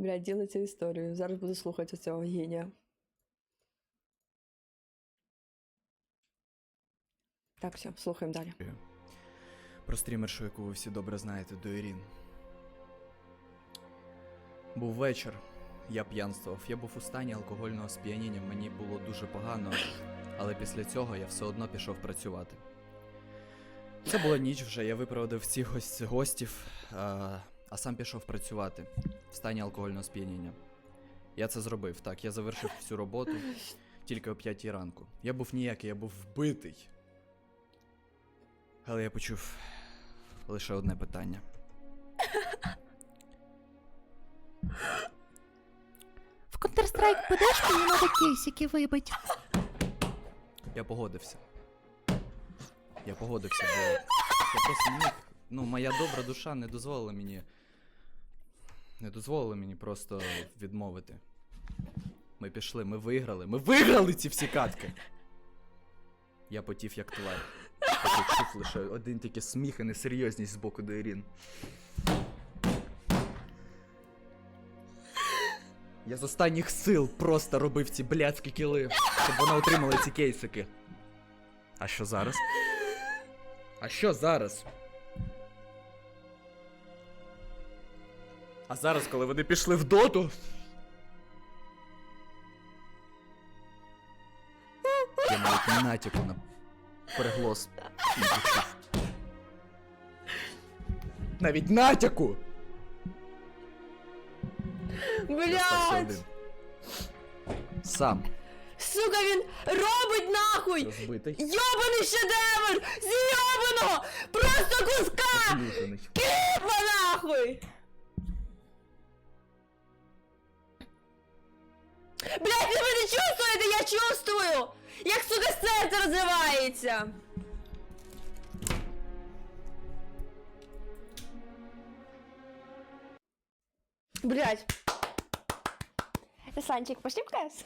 Блядь, ділиться історією. Зараз буду слухати цього генія. Так, все, слухаємо далі. Про стрімершу, яку ви всі добре знаєте, до Ірін. Був вечір, я п'янствував. Я був у стані алкогольного сп'яніння, мені було дуже погано, але після цього я все одно пішов працювати. Це була ніч вже, я випроводив всіх гос- гостів, а, а сам пішов працювати в стані алкогольного сп'яніння. Я це зробив, так, я завершив всю роботу тільки о п'ятій ранку. Я був ніякий, я був вбитий. Але я почув лише одне питання. В Counter-Strike будеш мені надо кейсики вибить? Я погодився. Я погодився, бо я просто не міг. Ну, моя добра душа не дозволила мені. Не дозволила мені просто відмовити. Ми пішли, ми виграли. Ми виграли ці всі катки! Я потів як тварь. Я почув лише один тільки сміх і несерйозність з боку до Ірін. Я з останніх сил просто робив ці блядські кіли, щоб вона отримала ці кейсики. А що зараз? А що зараз? А зараз, коли вони пішли в доту. Я навіть не натяку на переглос. Навіть натяку! Я стався Блядь! один. Сам Сука, він робить нахуй! розбитий, Йобаний шедевр! Зйобаного! Блять, ви не чувствуєте? Я чувствую! Як, сука, серце розвивається! Блять. Санчик, пошли в КС?